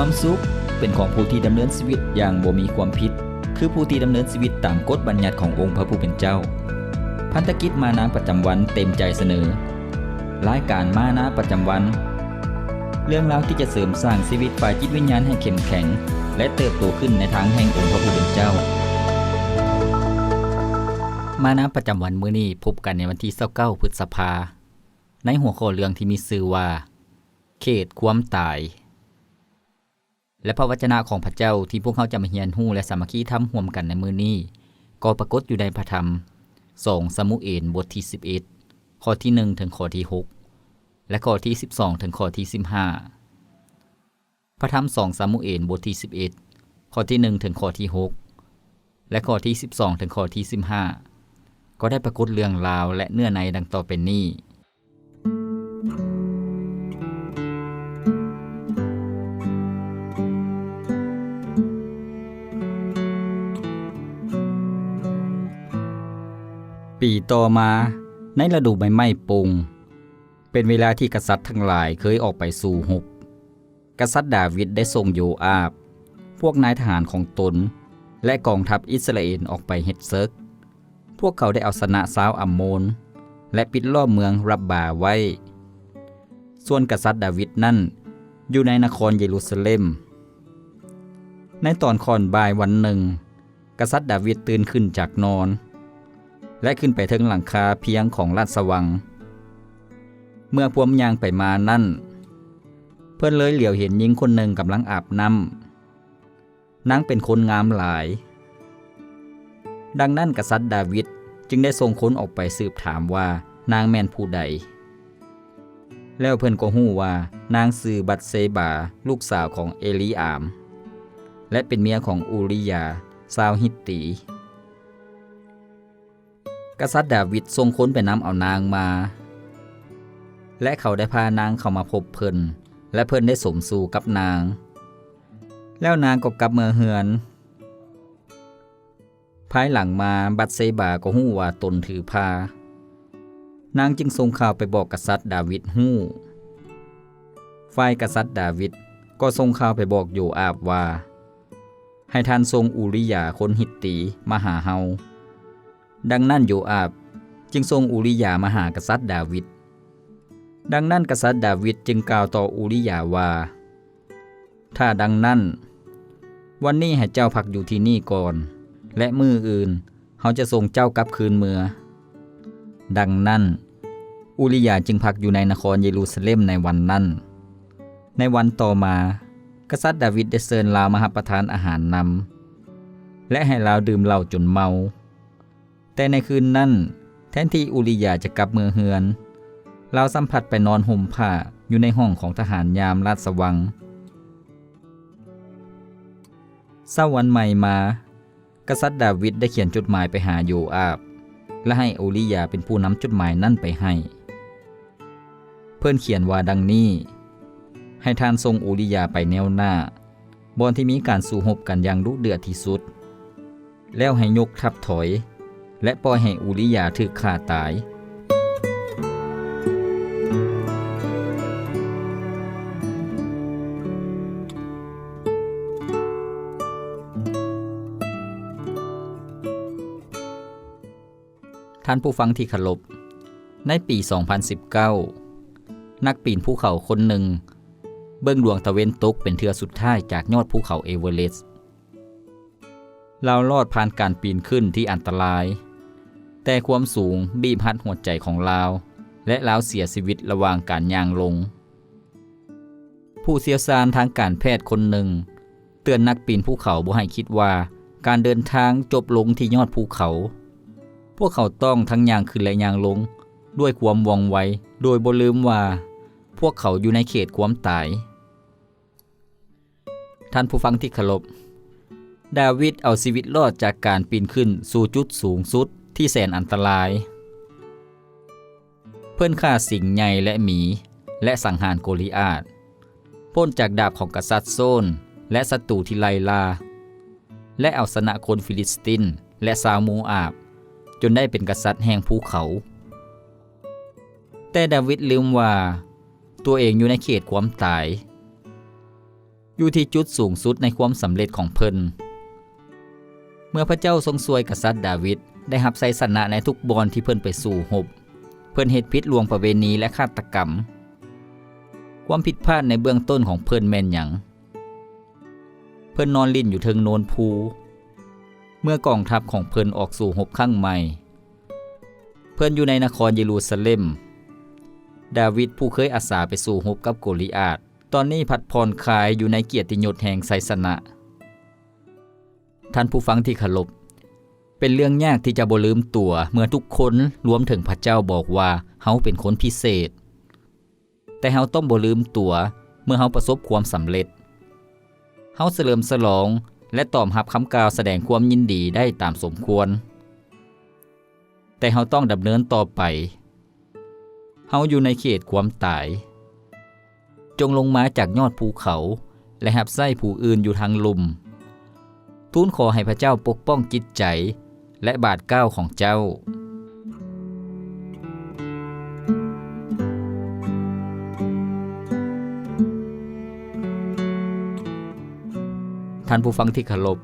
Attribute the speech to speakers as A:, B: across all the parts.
A: ความสุข เป็นของผู้ที่ดำเนินชีวิตอย่างบ่มีความผิด คือผู้ที่ดำเนินชีวิตตามกฎบัญญัติขององค์พระผู้เป็นเจ้า พันธกิจมานาประจำวันเต็มใจเสนอรายการมานาประจำวัน เรื่องราวที่จะเสริมสร้างชีวิตฝ่ายจิตวิญญาณให้เข้มแข็ง และเติบโตขึ้นในทางแห่งองค์พระผู้เป็นเจ้า มานาประจำวันมื้อนี้พบกันในวันที่29พฤษภาในหัวข้อเรื่องที่มีชื่อว่า เขตความตาย และพระวจนะของพระเจ้าที่พวกเขาจะมาเรียนรู้และสามัคคีทำร่วมกันในมื้อนี้ ก็ปรากฏอยู่ในพระธรรม2สมุเอลบทที่ 11 ข้อที่ 1 ถึงข้อที่ 6 และข้อที่ 12 ถึงข้อที่ 15 พระธรรม2สมุเอลบทที่ 11 ข้อที่ 1 ถึงข้อที่ 6 และข้อที่ 12 ถึงข้อที่ 15 ก็ได้ปรากฏเรื่องราวและเนื้อในดังต่อเป็นนี้ ปีต่อมาในฤดูใบไม้ปงเป็นเวลาที่กษัตริย์ทั้งหลายเคยออกไปสู่หุบ กษัตริย์ดาวิดได้ส่งโยอาบ พวกนายทหารของตน และกองทัพอิสราเอลออกไปเฮ็ดเซิก พวกเขาได้เอาชนะสาวอัมโมน และปิดล้อมเมืองรับบาไว้ ส่วนกษัตริย์ดาวิดนั่น อยู่ในนครเยรูซาเล็ม ในตอนค่อนบ่ายวันหนึ่ง กษัตริย์ดาวิดตื่นขึ้นจากนอน และขึ้นไปถึงหลังคาเพียงของราชวัง เมื่อพวมยางไปมานั่น เพื่อนเลยเหลียวเห็นหญิงคนหนึ่งกำลังอาบน้ำนางเป็นคนงามหลาย ดังนั้นกษัตริย์ดาวิดจึงได้ส่งค้นออกไปสืบถามว่านางแม่นผู้ใด แล้วเพิ่อนก็ฮู้ว่านางซือบัตเซบาลูกสาวของเอลีอาม และเป็นเมียของอูริยาสาวฮิตตี กษัตริย์ดาวิดทรงค้นไปนำเอานางมา และเขาได้พานางเข้ามาพบเพิ่น และเพิ่นได้สมสู่กับนาง แล้วนางก็กลับเมืองเฮือน ภายหลังมาบัตเซบาก็ฮู้ว่าตนถือพา นางจึงส่งข่าวไปบอกกษัตริย์ดาวิดฮู้ ฝ่ายกษัตริย์ดาวิดก็ส่งข่าวไปบอกโยอาบว่า ให้ท่านทรงอูริยาคนฮิตตีมาหาเฮา ดังนั้นโยอาบจึงทรงอูริยามาหากษัตริย์ดาวิด ดังนั้นกษัตริย์ดาวิดจึงกล่าวต่ออูริยาว่า ถ้าดังนั้น วันนี้ให้เจ้าพักอยู่ที่นี่ก่อน และมืออื่นเขาจะส่งเจ้ากลับคืนเมือ ดังนั้นอูริยาจึงพักอยู่ในนครเยรูซาเล็มในวันนั้น ในวันต่อมา กษัตริย์ดาวิดได้เชิญลาวมาประทานอาหารนำและให้ลาวดื่มเหล้าจนเมา แต่ในคืนนั้น แทนที่อุริยาจะกลับเมืองเฮือน เราสัมผัสไปนอนห่มผ้าอยู่ในห้องของทหารยามราชวังเศร้าวันใหม่มา กษัตริย์ดาวิดได้เขียนจดหมายไปหาโยอาบ และให้อุริยาเป็นผู้นำจดหมายนั่นไปให้ เพื่อนเขียนว่าดังนี้ ให้ท่านทรงอุริยาไปแนวหน้า บอนที่มีการสู้รบกันอย่างดุเดือดที่สุด แล้วให้ยกทัพถอย และปล่อยให้อุริยาถึกฆ่าตาย ท่านผู้ฟังที่เคารพในปี 2019 นักปีนภูเขาคนหนึ่ง เบื้องดวงตะเวนตกเป็นเทือสุดท้ายจากยอดภูเขาเอเวอเรสต์เราลอดผ่านการปีนขึ้นที่อันตราย แต่ความสูงบีบพัดหัวใจของเราว และเราวเสียชีวิตระหว่างการย่างลง ผู้เชี่ยวชาญทางการแพทย์คนหนึ่ง เตือนนักปีนภูเขาบ่ให้คิดว่า การเดินทางจบลงที่ยอดภูเขา พวกเขาต้องทั้งย่างขึ้นและย่างลง ด้วยความว่องไวโดยบ่ลืมว่า พวกเขาอยู่ในเขตความตาย ท่านผู้ฟังที่เคารพดาวิดเอาชีวิตรอดจากการปีนขึ้นสู่จุดสูงสุด ที่แสนอันตราย เพื่อนฆ่าสิงใหญ่และหมี และสังหารโกลิอาดพ้นจากดาบของกษัตริย์โซน และศัตรูที่ไลลา และเอาชนะคนฟิลิสติน และซาวโมอาบ จนได้เป็นกษัตริย์แห่งภูเขา แต่ดาวิดลืมว่า ตัวเองอยู่ในเขตความตาย อยู่ที่จุดสูงสุดในความสำเร็จของเพิ่นเมื่อพระเจ้าทรงสวยกษัตริย์ดาวิด ได้รับไสสนะในทุกบอนที่เพิ่นไปสู่หบ เพิ่นเฮ็ดผิดลวงประเวณีและฆาตกรรม ความผิดพลาดในเบื้องต้นของเพิ่นแม่นหยังเพิ่นนอนลิ้นอยู่เทิงโนนภูเมื่อกองทัพของเพิ่นออกสู่หบข้างใหม่ เพิ่นอยู่ในนครเยรูซาเล็ม ดาวิดผู้เคยอาสาไปสู่หบกับโกลิอาตตอนนี้พัดพรคายอยู่ในเกียรติยศแห่งไสสนะ ท่านผู้ฟังที่เคารพ เป็นเรื่องยากที่จะบ่ลืมตัวเมื่อทุกคนรวมถึงพระเจ้าบอกว่าเฮาเป็นคนพิเศษ แต่เฮาต้องบ่ลืมตัวเมื่อเฮาประสบความสำเร็จเฮาเสริมฉลองและตอบรับคำกล่าวแสดงความยินดีได้ตามสมควร แต่เฮาต้องดำเนินต่อไปเฮาอยู่ในเขตความตาย จงลงมาจากยอดภูเขา และหับไส้ผู้อื่นอยู่ทางลุม ทูลขอให้พระเจ้าปกป้องจิตใจ และบาดเก้าของเจ้า ท่านผู้ฟังที่เคารพ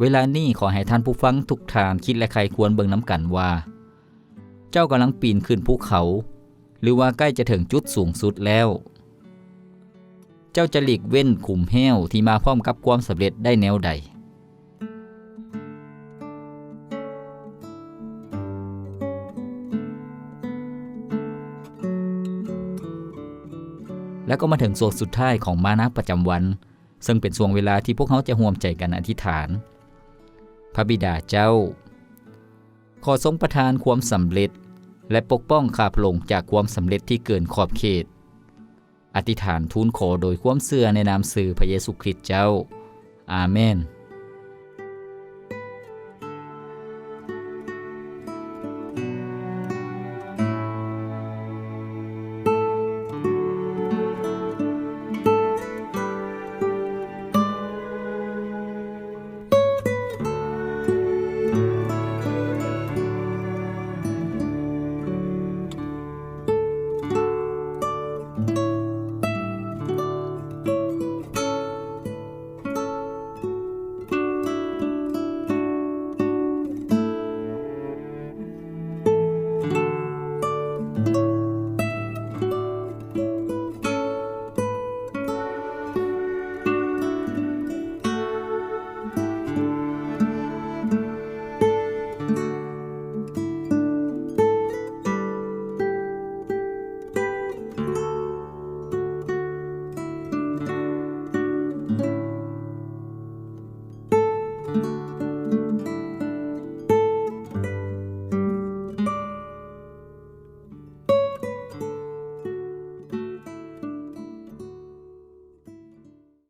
A: เวลานี้ขอให้ท่านผู้ฟังทุกทานคิดและใครควรเบิ่งน้ำกันว่า เจ้ากำลังปีนขึ้นภูเขา หรือว่าใกล้จะถึงจุดสูงสุดแล้ว เจ้าจะหลีกเว้นขุมแห้วที่มาพร้อมกับความสำเร็จได้แนวใด แล้วก็มาถึงส่วนสุดท้ายของมานะประจำวัน ซึ่งเป็นช่วงเวลาที่พวกเขาจะห่วมใจกันอธิษฐาน พระบิดาเจ้า ขอทรงประทานความสำเร็จ และปกป้องข้าพระองค์จากความสำเร็จที่เกินขอบเขต อธิษฐานทูลขอโดยความเสื่อในนามสื่อพระเยซูคริสต์เจ้า อาเมน